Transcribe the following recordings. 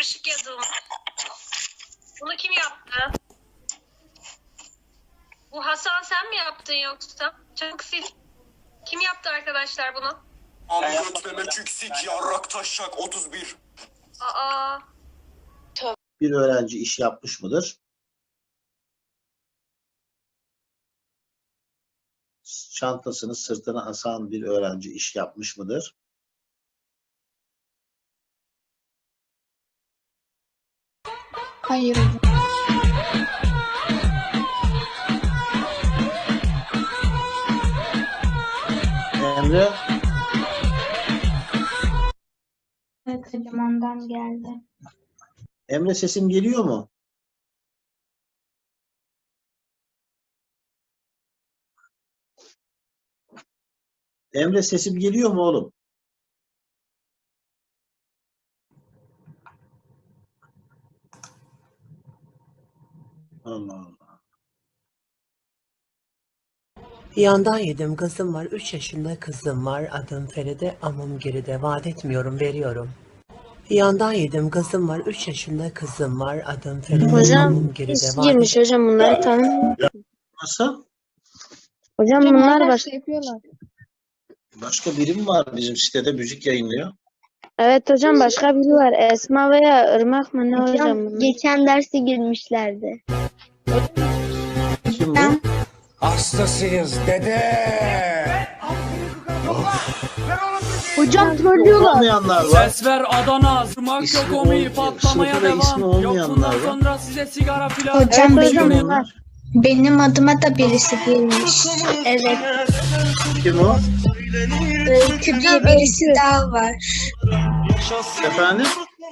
karışık yazılmış. Bunu kim yaptı? Bu Hasan sen mi yaptın yoksa? Çabuk sil. Kim yaptı arkadaşlar bunu? Am götleme çüksik yarrak taşak 31. Aa, Bir öğrenci iş yapmış mıdır? Çantasını sırtına asan bir öğrenci iş yapmış mıdır? Hayır hocam. Emre, Evet hocam ondan geldi. Emre sesim geliyor mu? Emre sesim geliyor mu oğlum? Allah Allah. Yandan yedim kızım var. 3 yaşında kızım var. Adım Feride amım geride. Vaat etmiyorum veriyorum. Yandan yedim kızım var. 3 yaşında kızım var. Adım Feride Hocam amım geride. Vaat girmiş hocem bunları tanım. Nasıl? Hocam Hocam bunlar baş. şey yapıyorlar. Başka biri mi var bizim sitede müzik yayınlıyor? Evet hocam başka biri var. Esma veya Irmak mı ne hocam Hocam bunlar? geçen derse girmişlerdi. Kim bu? Hastasıyız dede. Hocam trollüyorlar. Olmayanlar var. Ses ver Adana, zırmak İsmi yok komi olmayan- patlamaya ismi devam. Yok olmayanlar bundan var. sonra size sigara filan. Hocam benim, benim adıma da birisi girmiş. Evet. Kim o? Öykü diye birisi daha var. Efendim?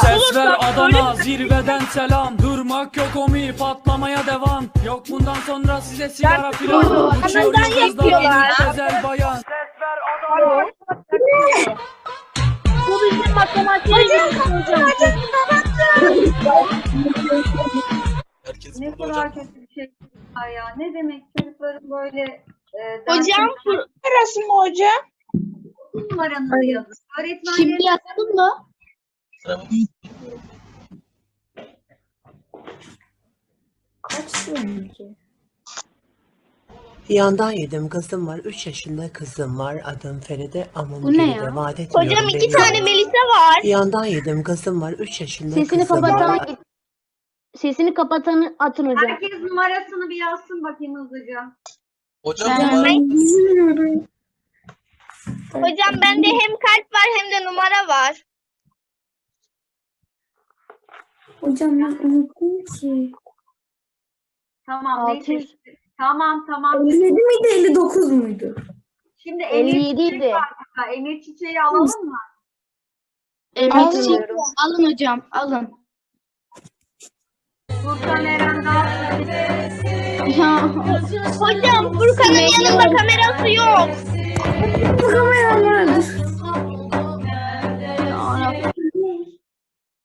Ses ver Adana, zirveden selam. Durmak yok komi patlamaya devam. Yok bundan sonra size sigara filan. Uçuyor yıldızlar, güzel bayan. Ses ver Adana. Bu bizim matematiğe hocam. Ne kadar kötü bir şey ya. Ne demek çocukların böyle e, Hocam Burası mı hocam? Numaranızı yazın. Öğretmenlerin şimdi yazalım mı? Yandan yedim kızım var. 3 yaşında kızım var. Adım Feride amım Bu ne ya? Vaat etmiyorum Hocam iki veriyorum. tane Melisa var. Yandan yedim kızım var. 3 yaşında Sesini kızım var. kapatan Sesini kapatan atın hocam. herkes numarasını bir yazsın bakayım hızlıca. Hocam bende hem kalp var hem de numara var. Hocam ben unuttum ki. Tamam Altı neyse. Tamam tamam. 57 miydi 59 muydu? Şimdi Emir 57 Çiçek idi. var burada. Emir Çiçeği alalım mı? Alın. Alın hocam alın. Furkan Eren daha. Hocam Furkan'ın yanında kamerası yok. Bu kamera vardır.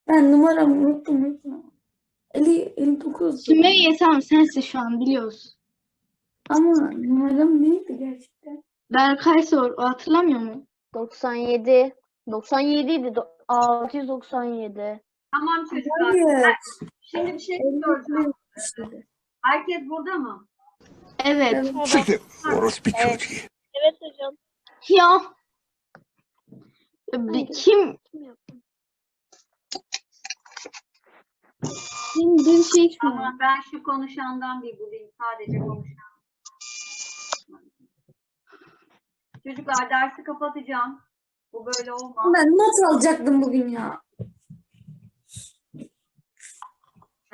Ben numaramı unuttum. unuttum. 50, 59. Sümeyye tamam sensin şu an biliyoruz. Ama numaram neydi gerçekten? Berkay sor o hatırlamıyor mu? 97. 97 idi. do- 697. Tamam çocuklar. Hayır. Şimdi bir şey soracağım. Herkes burada mı? Evet. Orospu çocuğu. Evet hocam. Ya. Bir- Kim? Kim bir şey Tamam ben şu konuşandan bir bulayım. Sadece konuşan. Çocuklar dersi kapatacağım. Bu böyle olmaz. Ben not alacaktım bugün ya.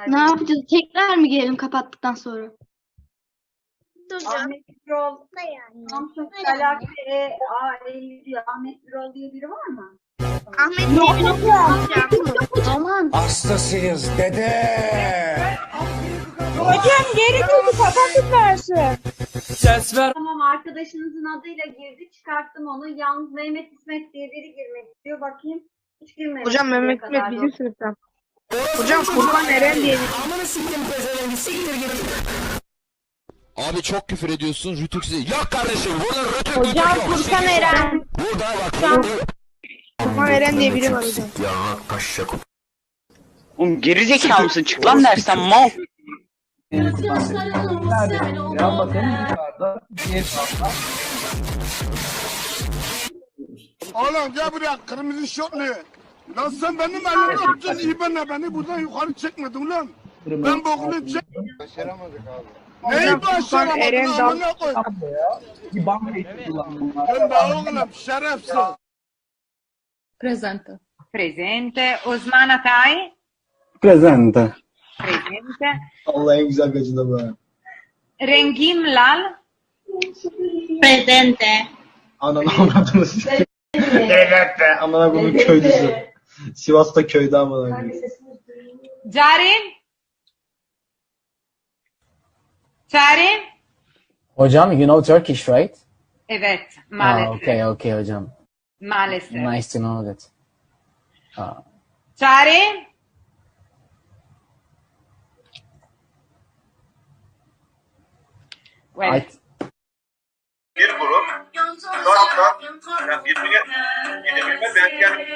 Ne yapacağız? Tekrar mı gelelim kapattıktan sonra? Ahmet Birol, Samsung Galaxy E A50 diyor. Ahmet Birol diye biri var mı? Ahmet yok Aman. Hastasıyız dede. Hocam geri döndü kapatın dersi. Ses ver Tamam arkadaşınızın adıyla girdi. Çıkarttım onu. Yalnız Mehmet İsmet diye biri girmek istiyor. Bakayım. Hiç girmemiş. Hocam şimdiye Mehmet kadar. İsmet bizim sınıftan. Hocam Furkan Eren diye Abi çok küfür ediyorsun rütük Yok kardeşim burada rütük Hocam Furkan Eren. Burada bak. Furkan Eren diye biri var hocam. Yarrak taşacak. Oğlum gerizekalı mısın? Çık lan dersten mal. Oğlum gel buraya kırmızı şortlu. Lan sen benim elimi öptün iyi de beni buradan yukarı çekmedin lan. Ben bokunu çek. Başaramadık abi. Neyi Eren başaramadın dal. amına koy. Ben de oğlum şerefsiz. Presente. Presente. Osman Atay. Presente. Presente. Allah en güzel gacıda bu. Rengim Lal. Presente. Ananı avradınız. Evet be. Amına bunun köylüsü. Sivas'ta köyde amına koyayım. Carin. Carin. Hocam you know Turkish right? Evet. Ah, okay okay hocam. Maalesef. Nice to know that. Ah. Carin. I, Bir grup. Dört kat. Yani birbirine gidebilme belki yani.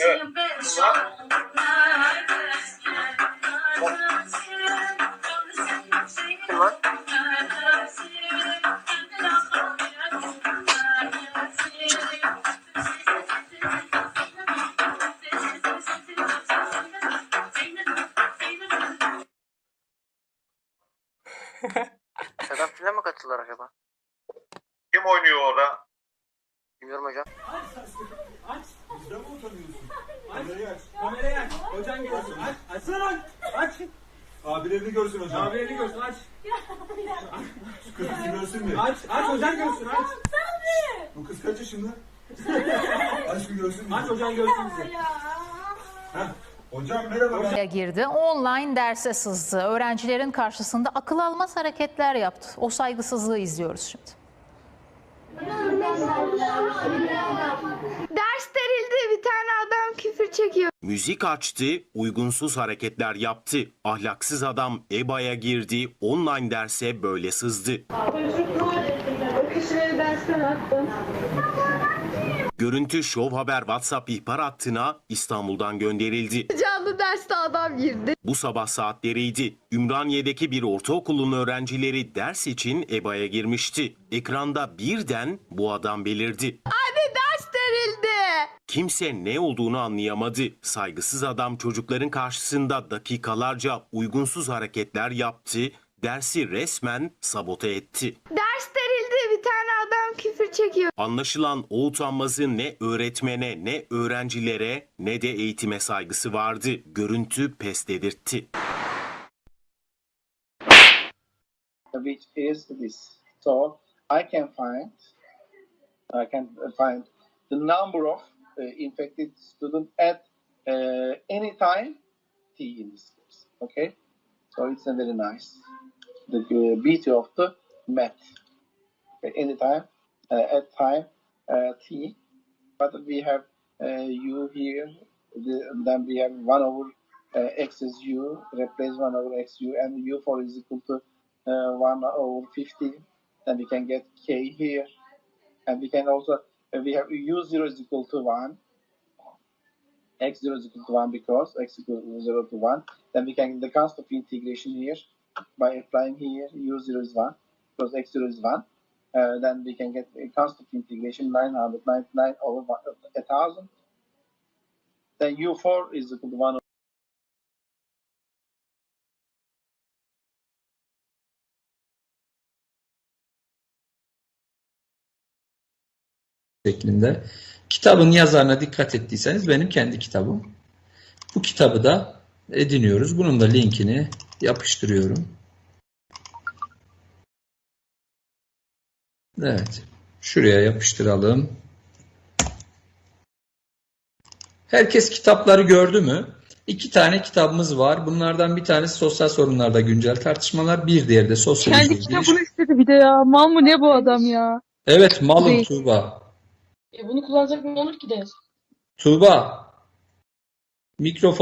Evet. Kim Sedat Tüle mi katılır acaba? Kim oynuyor orada? Bilmiyorum hocam. Abilerini görsün hocam. Abilerini görsün aç. Aç aç hocan görsün aç. Bu kız kaç yaşında? Aç bir görsün. Aç hocan görsün bizi. Hocam merhaba. Oraya girdi. Online derse sızdı. Öğrencilerin karşısında akıl almaz hareketler yaptı. O saygısızlığı izliyoruz şimdi. Ders verildi bir tane adam küfür çekiyor. Müzik açtı, uygunsuz hareketler yaptı. Ahlaksız adam EBA'ya girdi, online derse böyle sızdı. Görüntü Şov Haber WhatsApp ihbar hattına İstanbul'dan gönderildi. Canlı derste adam girdi. Bu sabah saatleriydi. Ümraniye'deki bir ortaokulun öğrencileri ders için EBA'ya girmişti. Ekranda birden bu adam belirdi. Abi ders verildi. Kimse ne olduğunu anlayamadı. Saygısız adam çocukların karşısında dakikalarca uygunsuz hareketler yaptı, dersi resmen sabote etti. Ders verildi bir tane adam küfür çekiyor. Anlaşılan o utanmazın ne öğretmene, ne öğrencilere, ne de eğitime saygısı vardı. Görüntü pes dedirtti. Which is this. So I can find I can find the number of uh, infected students at uh, any time t in this case. Okay, so it's a very nice the uh, beauty of the math. Okay, anytime at time uh, t, but we have uh, u here. The, then we have one over uh, x is u, replace one over x u, and u4 is equal to uh, 1 over 50 then we can get k here and we can also uh, we have u0 is equal to 1 x0 is equal to 1 because x equal to 0 to 1 then we can the constant of integration here by applying here u0 is 1 because x0 is 1 uh, then we can get a constant integration 999 over 1, uh, 1000 then u4 is equal to 1 şeklinde. Kitabın yazarına dikkat ettiyseniz benim kendi kitabım. Bu kitabı da ediniyoruz. Bunun da linkini yapıştırıyorum. Evet. Şuraya yapıştıralım. Herkes kitapları gördü mü? İki tane kitabımız var. Bunlardan bir tanesi sosyal sorunlarda güncel tartışmalar, bir diğeri de sosyoloji. Kendi kitabını istedi bir de ya. Mal mı ne bu adam ya? Evet, malum Değil. Tuğba. E bunu kullanacak ne olur ki de? Tuğba. Mikrofon